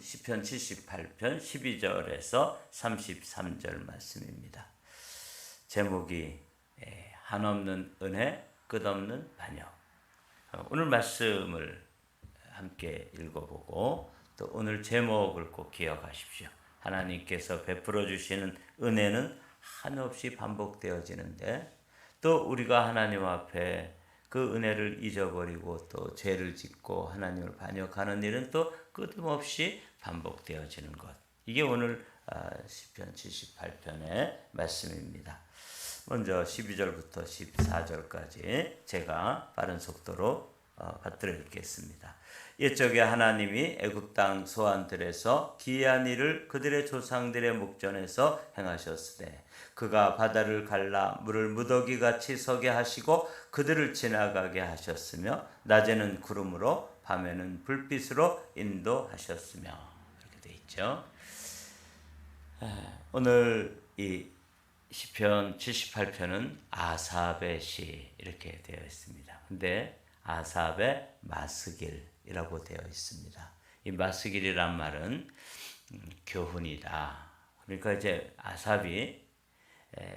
시편 78편 12절에서 33절 말씀입니다. 제목이 예, 한없는 은혜 끝없는 반역. 어, 오늘 말씀을 함께 읽어보고 또 오늘 제목을 꼭 기억하십시오. 하나님께서 베풀어 주시는 은혜는 한없이 반복되어지는데 또 우리가 하나님 앞에 그 은혜를 잊어버리고 또 죄를 짓고 하나님을 반역하는 일은 또 끝없이 반복되어지는 것. 이게 오늘 아, 시편 78편의 말씀입니다. 먼저 12절부터 14절까지 제가 빠른 속도로 어, 받들어 읽겠습니다. 옛적에 하나님이 애굽 땅 소환들에서 기이한 일을 그들의 조상들의 목전에서 행하셨으되 그가 바다를 갈라 물을 무더기 같이 서게 하시고 그들을 지나가게 하셨으며 낮에는 구름으로 밤에는 불빛으로 인도하셨으며 돼 있죠. 오늘 이 시편 78편은 아삽의 시 이렇게 되어 있습니다. 근데 아삽의 마스길이라고 되어 있습니다. 이 마스길이란 말은 음, 교훈이다. 그러니까 이제 아삽이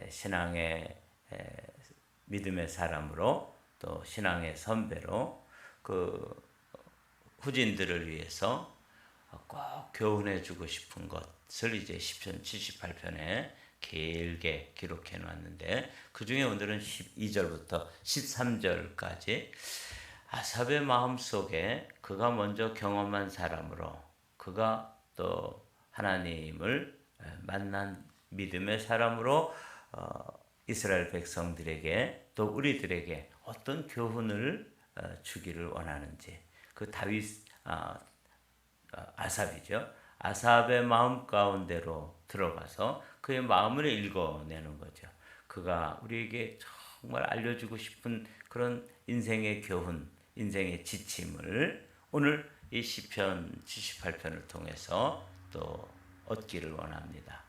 신앙의 믿음의 사람으로 또 신앙의 선배로 그 후진들을 위해서 꼭 교훈해 주고 싶은 것을 이제 10편 78편에 길게 기록해 놨는데 그 중에 오늘은 12절부터 13절까지 아삽의 마음 속에 그가 먼저 경험한 사람으로 그가 또 하나님을 만난 믿음의 사람으로 어, 이스라엘 백성들에게 또 우리들에게 어떤 교훈을 어, 주기를 원하는지 그 다윗 아, 어, 아삽이죠. 아삽의 마음 가운데로 들어가서 그의 마음을 읽어내는 거죠. 그가 우리에게 정말 알려주고 싶은 그런 인생의 교훈, 인생의 지침을 오늘 이 시편 78편을 통해서 또 얻기를 원합니다.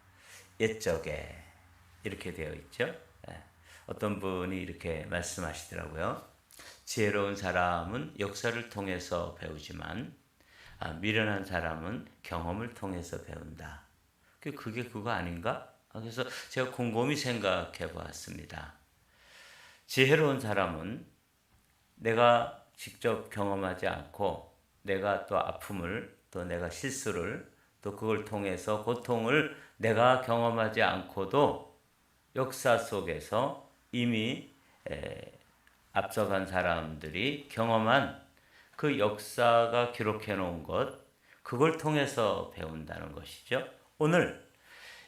옛적에 이렇게 되어 있죠. 예. 어떤 분이 이렇게 말씀하시더라고요. 지혜로운 사람은 역사를 통해서 배우지만 아, 미련한 사람은 경험을 통해서 배운다. 그게 그거 아닌가? 아, 그래서 제가 곰곰이 생각해 보았습니다. 지혜로운 사람은 내가 직접 경험하지 않고 내가 또 아픔을 또 내가 실수를 또 그걸 통해서 고통을 내가 경험하지 않고도 역사 속에서 이미 앞서간 사람들이 경험한 그 역사가 기록해 놓은 것, 그걸 통해서 배운다는 것이죠. 오늘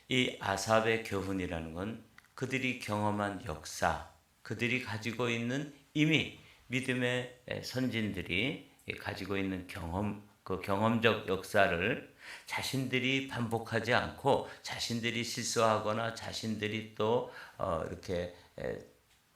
이 아삽의 교훈이라는 건 그들이 경험한 역사, 그들이 가지고 있는 이미 믿음의 선진들이 가지고 있는 경험, 그 경험적 역사를 자신들이 반복하지 않고 자신들이 실수하거나 자신들이 또 어, 이렇게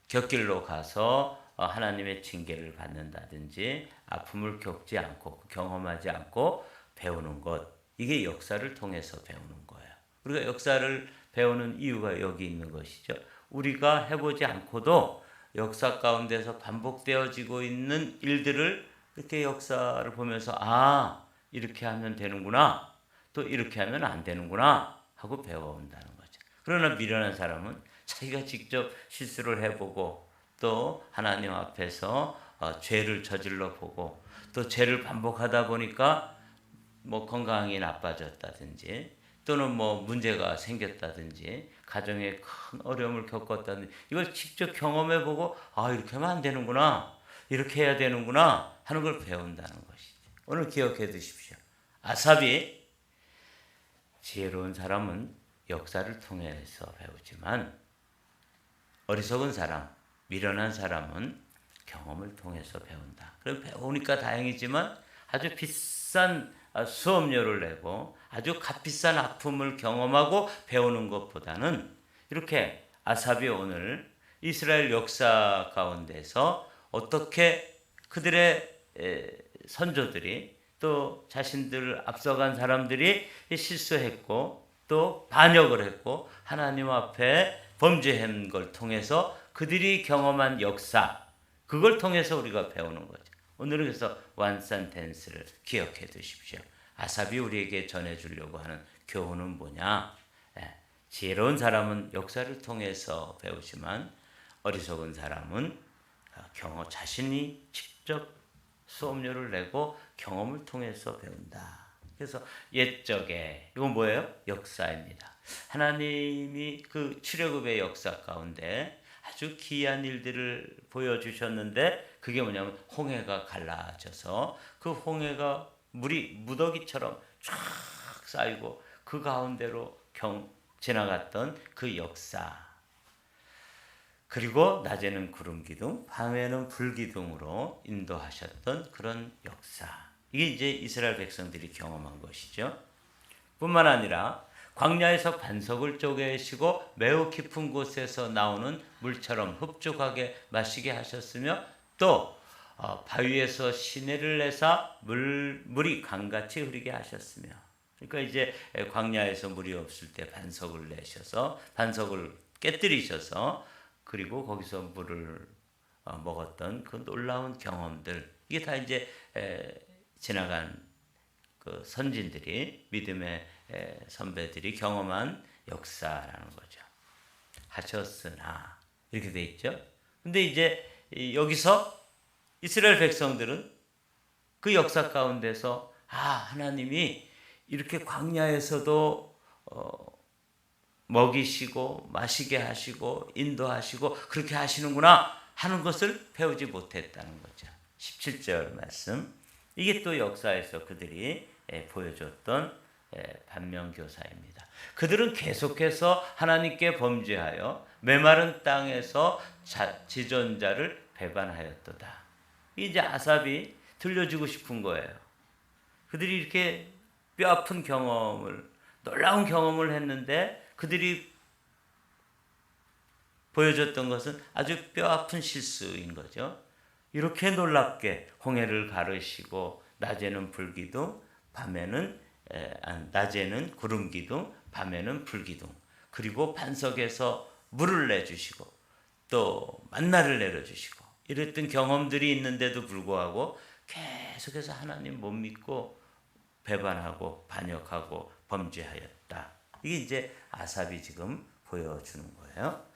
곁길로 가서 어, 하나님의 징계를 받는다든지 아픔을 겪지 않고 경험하지 않고 배우는 것 이게 역사를 통해서 배우는 거예요. 우리가 역사를 배우는 이유가 여기 있는 것이죠. 우리가 해보지 않고도 역사 가운데서 반복되어지고 있는 일들을 이렇게 역사를 보면서 아 이렇게 하면 되는구나 또 이렇게 하면 안 되는구나 하고 배워온다는 거죠. 그러나 미련한 사람은 자기가 직접 실수를 해보고 또 하나님 앞에서 어, 죄를 저질러 보고 또 죄를 반복하다 보니까 뭐 건강이 나빠졌다든지 또는 뭐 문제가 생겼다든지 가정에 큰 어려움을 겪었다든지 이걸 직접 경험해 보고 아 이렇게 하면 안 되는구나 이렇게 해야 되는구나 하는 걸 배운다는 것이죠. 오늘 기억해 두십시오. 아삽이 지혜로운 사람은 역사를 통해서 배우지만 어리석은 사람 미련한 사람은 경험을 통해서 배운다. 그럼 배우니까 다행이지만 아주 비싼 아, 수업료를 내고 아주 값비싼 아픔을 경험하고 배우는 것보다는 이렇게 아삽이 오늘 이스라엘 역사 가운데서 어떻게 그들의 선조들이 또 자신들을 앞서간 사람들이 실수했고 또 반역을 했고 하나님 앞에 범죄한 걸 통해서 그들이 경험한 역사, 그걸 통해서 우리가 배우는 거죠. 오늘은 그래서 완산 텐스를 기억해 두십시오. 아삽이 우리에게 전해주려고 하는 교훈은 뭐냐? 예, 지혜로운 사람은 역사를 통해서 배우지만 어리석은 사람은 어, 경험 자신이 직접 수업료를 내고 경험을 통해서 배운다. 그래서 옛적에 이건 뭐예요? 역사입니다. 하나님이 그 출애굽의 역사 가운데 아주 기이한 일들을 보여주셨는데 그게 뭐냐면 홍해가 갈라져서 그 홍해가 물이 무더기처럼 쫙 쌓이고 그 가운데로 경 지나갔던 그 역사 그리고 낮에는 구름 기둥, 밤에는 불 기둥으로 인도하셨던 그런 역사. 이게 이제 이스라엘 백성들이 경험한 것이죠. 뿐만 아니라 광야에서 반석을 쪼개시고 매우 깊은 곳에서 나오는 물처럼 흡족하게 마시게 하셨으며 또 어, 바위에서 시내를 내사 물, 물이 강같이 흐르게 하셨으며 그러니까 이제 광야에서 물이 없을 때 반석을 내셔서 반석을 깨뜨리셔서 그리고 거기서 물을 어, 먹었던 그 놀라운 경험들 이게 다 이제 에, 지나간 그 선진들이 믿음의 에, 선배들이 경험한 역사라는 거죠. 하셨으나 이렇게 돼 있죠. 근데 이제 이 여기서 이스라엘 백성들은 그 역사 가운데서 아 하나님이 이렇게 광야에서도 어, 먹이시고 마시게 하시고 인도하시고 그렇게 하시는구나 하는 것을 배우지 못했다는 거죠. 17절 말씀. 이게 또 역사에서 그들이 예, 보여줬던 예, 반면교사입니다. 그들은 계속해서 하나님께 범죄하여 메마른 땅에서 자, 지존자를 배반하였도다. 이제 아삽이 들려주고 싶은 거예요. 그들이 이렇게 뼈 아픈 경험을 놀라운 경험을 했는데 그들이 보여줬던 것은 아주 뼈 아픈 실수인 거죠. 이렇게 놀랍게 홍해를 가르시고 낮에는 불기둥, 밤에는 에, 낮에는 구름 기둥, 밤에는 불 기둥. 그리고 반석에서 물을 내 주시고 또 만나를 내려 주시고 이랬던 경험들이 있는데도 불구하고 계속해서 하나님 못 믿고 배반하고 반역하고 범죄하였다. 이게 이제 아삽이 지금 보여주는 거예요.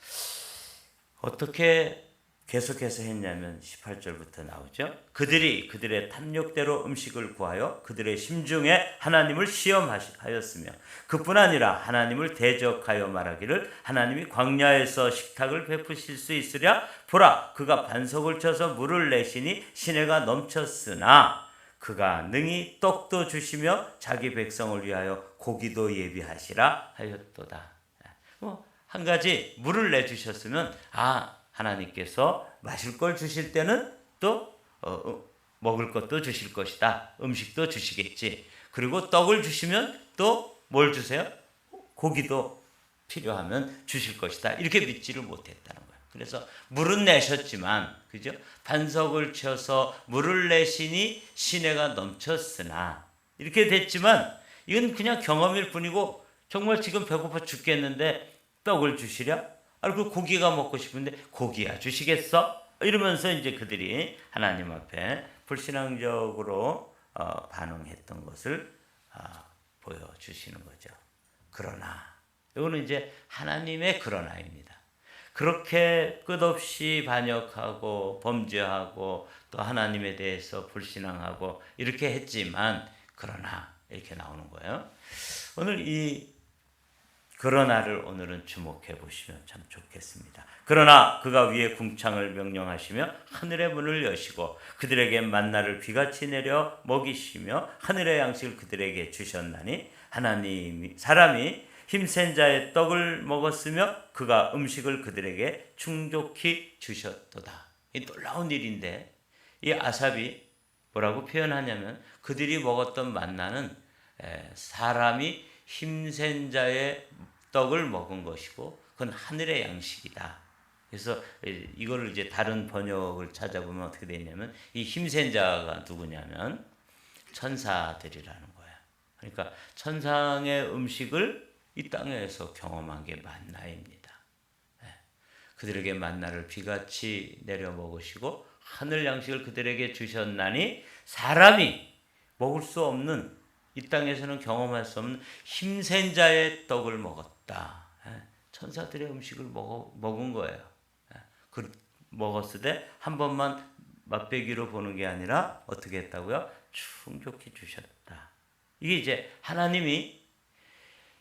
어떻게 계속해서 했냐면 18절부터 나오죠. 그들이 그들의 탐욕대로 음식을 구하여 그들의 심중에 하나님을 시험하였으며 그뿐 아니라 하나님을 대적하여 말하기를 하나님이 광야에서 식탁을 베푸실 수 있으랴 보라 그가 반석을 쳐서 물을 내시니 시내가 넘쳤으나 그가 능히 떡도 주시며 자기 백성을 위하여 고기도 예비하시라 하였도다. 뭐 한 가지 물을 내 주셨으면 아 하나님께서 마실 걸 주실 때는 또 어, 먹을 것도 주실 것이다. 음식도 주시겠지. 그리고 떡을 주시면 또 뭘 주세요? 고기도 필요하면 주실 것이다. 이렇게 믿지를 못했다는 거예요. 그래서 물은 내셨지만 그죠? 반석을 쳐서 물을 내시니 시내가 넘쳤으나 이렇게 됐지만 이건 그냥 경험일 뿐이고 정말 지금 배고파 죽겠는데 떡을 주시랴? 아, 그 고기가 먹고 싶은데 고기야 주시겠어? 이러면서 이제 그들이 하나님 앞에 불신앙적으로 어, 반응했던 것을 어, 보여주시는 거죠. 그러나 이거는 이제 하나님의 그러나입니다. 그렇게 끝없이 반역하고 범죄하고 또 하나님에 대해서 불신앙하고 이렇게 했지만 그러나 이렇게 나오는 거예요. 오늘 이 그러나를 오늘은 주목해 보시면 참 좋겠습니다. 그러나 그가 위에 궁창을 명령하시며 하늘의 문을 여시고 그들에게 만나를 비같이 내려 먹이시며 하늘의 양식을 그들에게 주셨나니 하나님이 사람이 힘센 자의 떡을 먹었으며 그가 음식을 그들에게 충족히 주셨도다. 이 놀라운 일인데 이 아삽이 뭐라고 표현하냐면 그들이 먹었던 만나는 사람이 힘센 자의 떡을 먹은 것이고 그건 하늘의 양식이다. 그래서 이거를 이제 다른 번역을 찾아보면 어떻게 되냐면 이 힘센 자가 누구냐면 천사들이라는 거야. 그러니까 천상의 음식을 이 땅에서 경험한 게 만나입니다. 그들에게 만나를 비같이 내려 먹으시고 하늘 양식을 그들에게 주셨나니 사람이 먹을 수 없는 이 땅에서는 경험할 수 없는 힘센 자의 떡을 먹었다. 예, 천사들의 음식을 먹어, 먹은 거예요. 예, 그 먹었을 때 한 번만 맛배기로 보는 게 아니라 어떻게 했다고요? 충족해 주셨다. 이게 이제 하나님이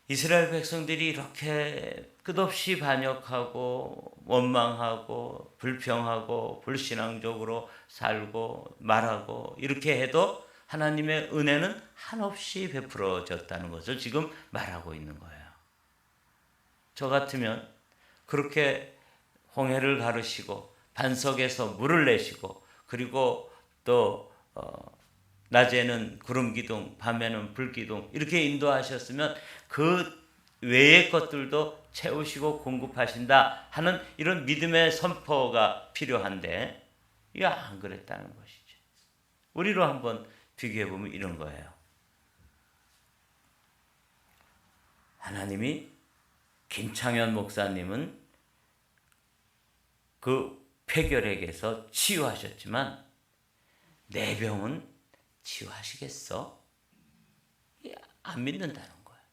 이스라엘 백성들이 이렇게 끝없이 반역하고 원망하고 불평하고 불신앙적으로 살고 말하고 이렇게 해도 하나님의 은혜는 한없이 베풀어졌다는 것을 지금 말하고 있는 거예요. 저 같으면 그렇게 홍해를 가르시고 반석에서 물을 내시고 그리고 또 어, 낮에는 구름 기둥, 밤에는 불 기둥 이렇게 인도하셨으면 그 외의 것들도 채우시고 공급하신다 하는 이런 믿음의 선포가 필요한데 이게 안 그랬다는 것이죠. 우리로 한번 비교해 보면 이런 거예요. 하나님이 김창현 목사님은 그 폐결핵에서 치유하셨지만 내 병은 치유하시겠어? 안 믿는다는 거예요.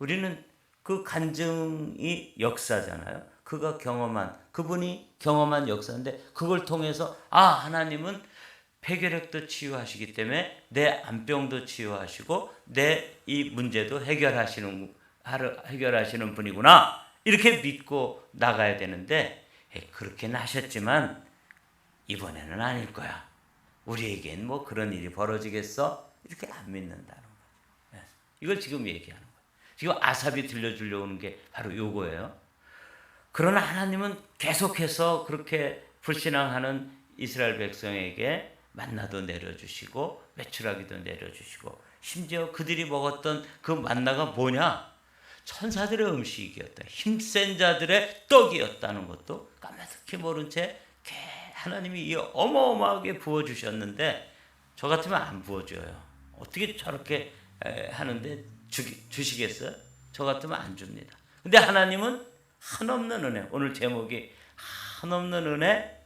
우리는 그 간증이 역사잖아요. 그가 경험한 그분이 경험한 역사인데 그걸 통해서 아 하나님은 폐결핵도 치유하시기 때문에 내 안병도 치유하시고 내 이 문제도 해결하시는 해결하시는 분이구나 이렇게 믿고 나가야 되는데 그렇게는 하셨지만 이번에는 아닐 거야. 우리에겐 뭐 그런 일이 벌어지겠어? 이렇게 안 믿는다는 거예요. 이걸 지금 얘기하는 거예요. 지금 아삽이 들려주려고 하는 게 바로 요거예요. 그러나 하나님은 계속해서 그렇게 불신앙하는 이스라엘 백성에게 만나도 내려주시고 매출하기도 내려주시고 심지어 그들이 먹었던 그 만나가 뭐냐? 천사들의 음식이었다. 힘센 자들의 떡이었다는 것도 까맣게 모른 채 하나님이 이 어마어마하게 부어주셨는데 저 같으면 안 부어줘요. 어떻게 저렇게 하는데 주, 주시겠어요? 저 같으면 안 줍니다. 근데 하나님은 한없는 은혜. 오늘 제목이 한없는 은혜,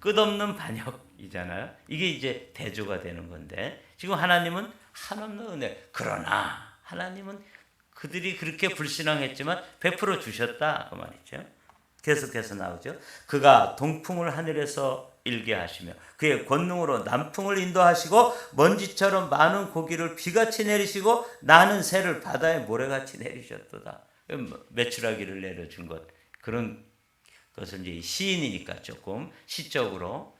끝없는 반역 이잖아요. 이게 이제 대조가 되는 건데 지금 하나님은 한없는 은혜. 그러나 하나님은 그들이 그렇게 불신앙했지만 베풀어 주셨다 그 말이죠. 계속해서 나오죠. 그가 동풍을 하늘에서 일게 하시며 그의 권능으로 남풍을 인도하시고 먼지처럼 많은 고기를 비같이 내리시고 나는 새를 바다에 모래같이 내리셨도다. 매출하기를 내려준 것 그런 것은 이제 시인이니까 조금 시적으로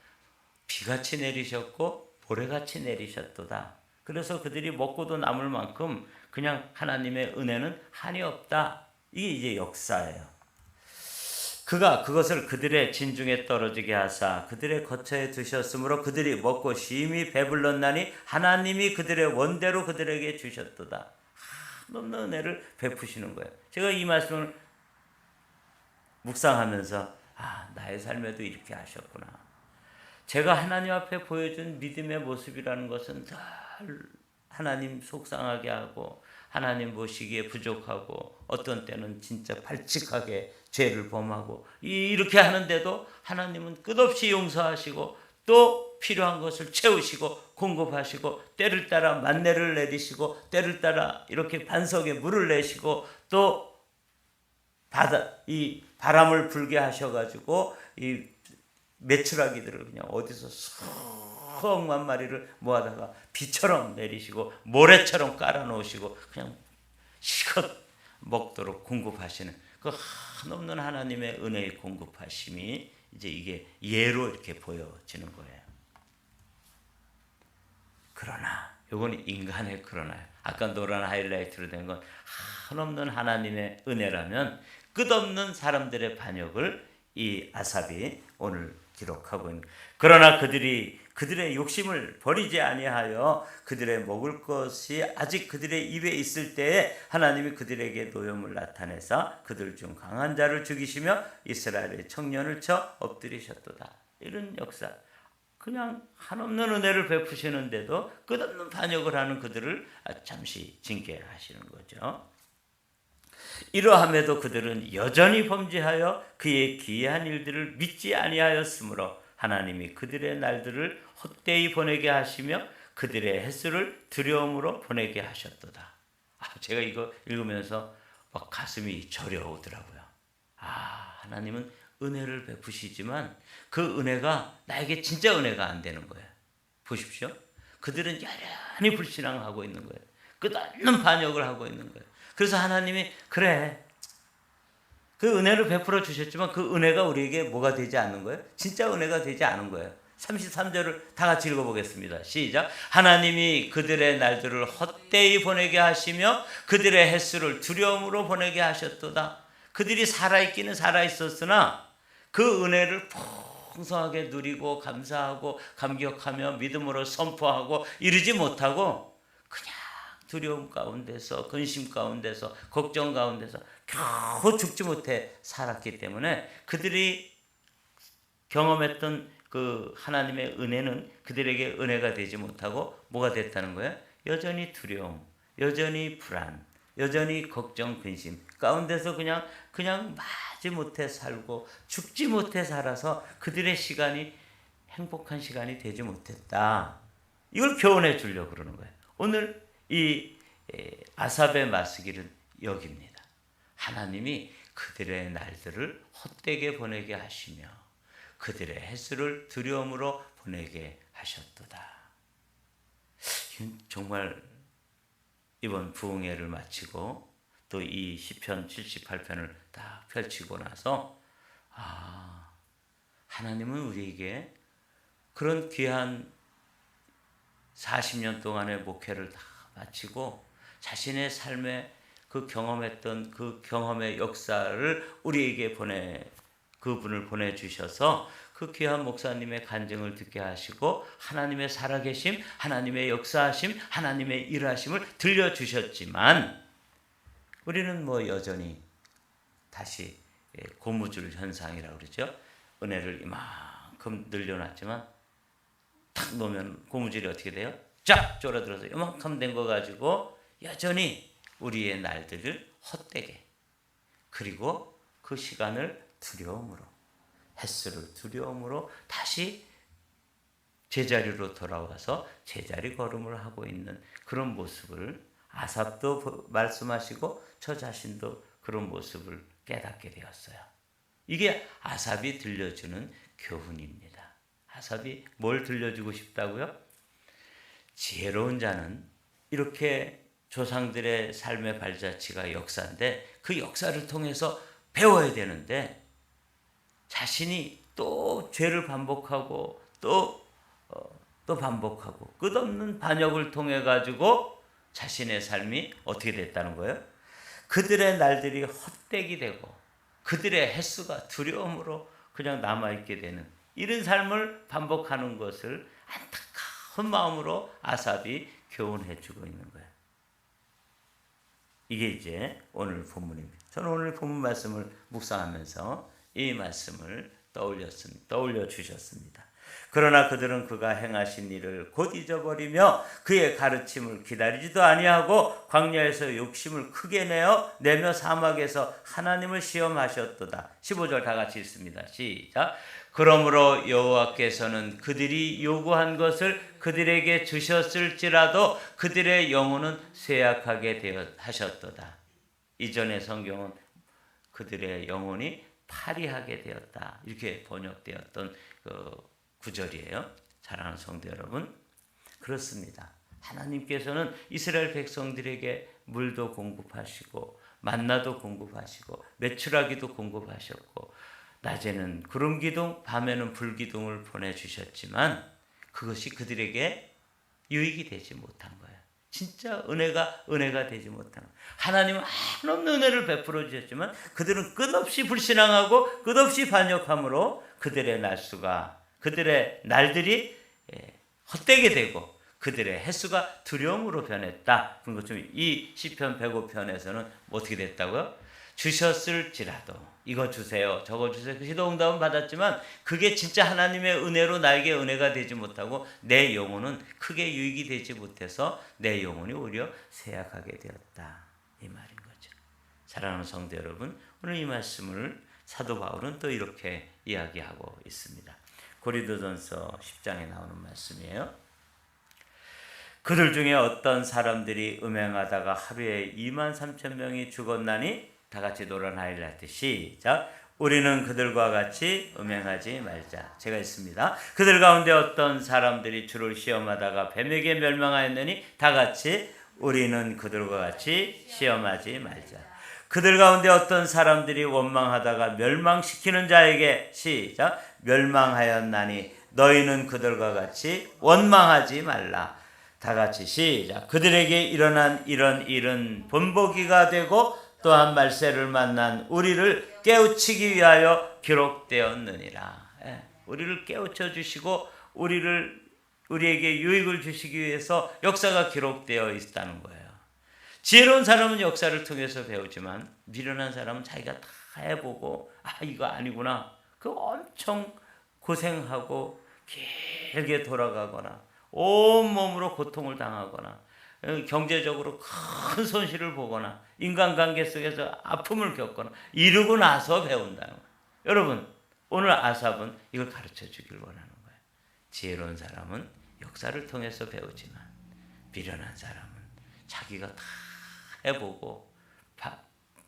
비같이 내리셨고 모래같이 내리셨도다. 그래서 그들이 먹고도 남을 만큼 그냥 하나님의 은혜는 한이 없다. 이게 이제 역사예요. 그가 그것을 그들의 진중에 떨어지게 하사 그들의 거처에 두셨으므로 그들이 먹고 심히 배불렀나니 하나님이 그들의 원대로 그들에게 주셨도다. 한없는 은혜를 베푸시는 거예요. 제가 이 말씀을 묵상하면서 아 나의 삶에도 이렇게 하셨구나. 제가 하나님 앞에 보여준 믿음의 모습이라는 것은 늘 하나님 속상하게 하고 하나님 보시기에 부족하고 어떤 때는 진짜 발칙하게 죄를 범하고 이렇게 하는데도 하나님은 끝없이 용서하시고 또 필요한 것을 채우시고 공급하시고 때를 따라 만내를 내리시고 때를 따라 이렇게 반석에 물을 내시고 또 바다 이 바람을 불게 하셔 가지고 이 메추라기들을 그냥 어디서 수억만 마리를 모아다가 비처럼 내리시고 모래처럼 깔아놓으시고 그냥 시컷 먹도록 공급하시는 그 한없는 하나님의 은혜의 공급하심이 이제 이게 예로 이렇게 보여지는 거예요. 그러나 요건 인간의 그러나요. 아까 노란 하이라이트로 된 건 한없는 하나님의 은혜라면 끝없는 사람들의 반역을 이 아삽이 오늘 기록하고 있는. 그러나 그들이 그들의 욕심을 버리지 아니하여 그들의 먹을 것이 아직 그들의 입에 있을 때에 하나님이 그들에게 노염을 나타내사 그들 중 강한 자를 죽이시며 이스라엘의 청년을 쳐 엎드리셨도다. 이런 역사. 그냥 한없는 은혜를 베푸시는데도 끝없는 반역을 하는 그들을 잠시 징계하시는 거죠. 이러함에도 그들은 여전히 범죄하여 그의 기이한 일들을 믿지 아니하였으므로 하나님이 그들의 날들을 헛되이 보내게 하시며 그들의 횟수를 두려움으로 보내게 하셨도다. 아, 제가 이거 읽으면서 막 가슴이 저려오더라고요. 아, 하나님은 은혜를 베푸시지만 그 은혜가 나에게 진짜 은혜가 안 되는 거예요. 보십시오. 그들은 여전히 불신앙하고 있는 거예요. 끝없는 반역을 하고 있는 거예요. 그래서 하나님이 그래. 그 은혜를 베풀어 주셨지만 그 은혜가 우리에게 뭐가 되지 않는 거예요? 진짜 은혜가 되지 않은 거예요. 33절을 다 같이 읽어보겠습니다. 시작. 하나님이 그들의 날들을 헛되이 보내게 하시며 그들의 횟수를 두려움으로 보내게 하셨도다. 그들이 살아있기는 살아있었으나 그 은혜를 풍성하게 누리고 감사하고 감격하며 믿음으로 선포하고 이르지 못하고 그냥 두려움 가운데서 근심 가운데서 걱정 가운데서 겨우 죽지 못해 살았기 때문에 그들이 경험했던 그 하나님의 은혜는 그들에게 은혜가 되지 못하고 뭐가 됐다는 거예요? 여전히 두려움, 여전히 불안, 여전히 걱정, 근심 가운데서 그냥 그냥 마지 못해 살고 죽지 못해 살아서 그들의 시간이 행복한 시간이 되지 못했다. 이걸 교훈해 주려고 그러는 거예요. 오늘 이 아삽의 마스기는 여기입니다. 하나님이 그들의 날들을 헛되게 보내게 하시며 그들의 횟수를 두려움으로 보내게 하셨도다. 정말 이번 부흥회를 마치고 또 이 시편 78편을 딱 펼치고 나서 아 하나님은 우리에게 그런 귀한 40년 동안의 목회를 다 마치고 자신의 삶에 그 경험했던 그 경험의 역사를 우리에게 보내 그분을 보내 주셔서 그 귀한 목사님의 간증을 듣게 하시고 하나님의 살아계심, 하나님의 역사하심, 하나님의 일하심을 들려 주셨지만 우리는 뭐 여전히 다시 예, 고무줄 현상이라고 그러죠. 은혜를 이만큼 늘려놨지만 탁 놓으면 고무줄이 어떻게 돼요? 쫙 졸아들어서 이만큼 된 거 가지고 여전히 우리의 날들을 헛되게 그리고 그 시간을 두려움으로 횟수를 두려움으로 다시 제자리로 돌아와서 제자리 걸음을 하고 있는 그런 모습을 아삽도 말씀하시고 저 자신도 그런 모습을 깨닫게 되었어요. 이게 아삽이 들려주는 교훈입니다. 아삽이 뭘 들려주고 싶다고요? 지혜로운 자는 이렇게 조상들의 삶의 발자취가 역사인데 그 역사를 통해서 배워야 되는데 자신이 또 죄를 반복하고 또, 어, 또 반복하고 끝없는 반역을 통해 가지고 자신의 삶이 어떻게 됐다는 거예요? 그들의 날들이 헛되기 되고 그들의 횟수가 두려움으로 그냥 남아 있게 되는 이런 삶을 반복하는 것을 안타 까운 마음으로 아삽이 교훈해 주고 있는 거예요. 이게 이제 오늘 본문입니다. 저는 오늘 본문 말씀을 묵상하면서 이 말씀을 떠올렸습니다. 떠올려 주셨습니다. 그러나 그들은 그가 행하신 일을 곧 잊어버리며 그의 가르침을 기다리지도 아니하고 광야에서 욕심을 크게 내어 내며 사막에서 하나님을 시험하셨도다. 15절 다 같이 읽습니다. 시작. 그러므로 여호와께서는 그들이 요구한 것을 그들에게 주셨을지라도 그들의 영혼은 쇠약하게 되어 하셨도다. 이전의 성경은 그들의 영혼이 파리하게 되었다. 이렇게 번역되었던 그 구절이에요. 사랑하는 성도 여러분. 그렇습니다. 하나님께서는 이스라엘 백성들에게 물도 공급하시고 만나도 공급하시고 매출하기도 공급하셨고 낮에는 구름 기둥, 밤에는 불 기둥을 보내 주셨지만 그것이 그들에게 유익이 되지 못한 거예요. 진짜 은혜가 은혜가 되지 못하는 하나님은 한없는 은혜를 베풀어 주셨지만 그들은 끝없이 불신앙하고 끝없이 반역함으로 그들의 날수가 그들의 날들이 예, 헛되게 되고 그들의 횟수가 두려움으로 변했다. 그런 것이 시편 105편에서는 어떻게 됐다고요? 주셨을지라도 이거 주세요, 저거 주세요. 그 기도응답은 받았지만 그게 진짜 하나님의 은혜로 나에게 은혜가 되지 못하고 내 영혼은 크게 유익이 되지 못해서 내 영혼이 오히려 쇠약하게 되었다. 이 말인 거죠. 사랑하는 성도 여러분, 오늘 이 말씀을 사도 바울은 또 이렇게 이야기하고 있습니다. 고린도전서 10장에 나오는 말씀이에요. 그들 중에 어떤 사람들이 음행하다가 하루에 2만 3천 명이 죽었나니 다 같이 노란하일 하듯이 시작 우리는 그들과 같이 음행하지 말자. 제가 있습니다. 그들 가운데 어떤 사람들이 주를 시험하다가 뱀에게 멸망하였느니 다 같이 우리는 그들과 같이 시험하지 말자. 그들 가운데 어떤 사람들이 원망하다가 멸망시키는 자에게 시작 멸망하였나니 너희는 그들과 같이 원망하지 말라. 다 같이 시작. 그들에게 일어난 이런 일은 본보기가 되고 또한 말세를 만난 우리를 깨우치기 위하여 기록되었느니라. 예, 우리를 깨우쳐 주시고 우리를 우리에게 유익을 주시기 위해서 역사가 기록되어 있다는 거예요. 지혜로운 사람은 역사를 통해서 배우지만 미련한 사람은 자기가 다 해보고 아 이거 아니구나. 그 엄청 고생하고 길게 돌아가거나 온 몸으로 고통을 당하거나 어, 경제적으로 큰 손실을 보거나 인간관계 속에서 아픔을 겪거나 이루고 나서 배운다는 거예요. 여러분 오늘 아삽은 이걸 가르쳐 주길 원하는 거예요. 지혜로운 사람은 역사를 통해서 배우지만 미련한 사람은 자기가 다 해보고 바-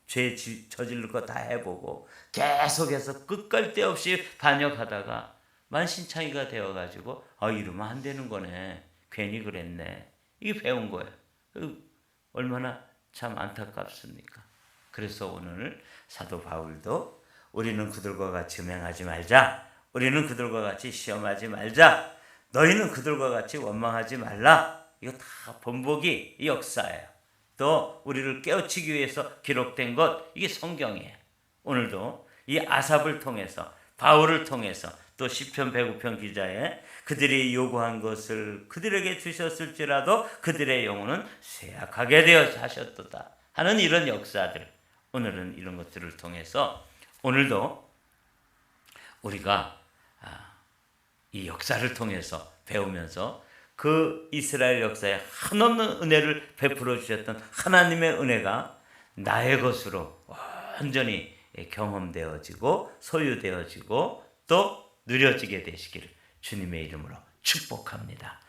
죄 지- 저지를 거다 해보고 계속해서 끝갈 데 없이 반역하다가 만신창이가 되어가지고 아 이러면 안 되는 거네 괜히 그랬네 이게 배운 거예요 그 얼마나 참 안타깝습니까? 그래서 오늘 사도 바울도 우리는 그들과 같이 음행하지 말자. 우리는 그들과 같이 시험하지 말자. 너희는 그들과 같이 원망하지 말라. 이거 다 본보기 이 역사예요. 또 우리를 깨우치기 위해서 기록된 것 이게 성경이에요. 오늘도 이 아삽을 통해서 바울을 통해서 또 시편 109편 기자의 그들이 요구한 것을 그들에게 주셨을지라도 그들의 영혼은 쇠약하게 되어 하셨도다 하는 이런 역사들. 오늘은 이런 것들을 통해서 오늘도 우리가 아, 이 역사를 통해서 배우면서 그 이스라엘 역사에 한없는 은혜를 베풀어 주셨던 하나님의 은혜가 나의 것으로 완전히 경험되어지고 소유되어지고 또 누려지게 되시기를 주님의 이름으로 축복합니다.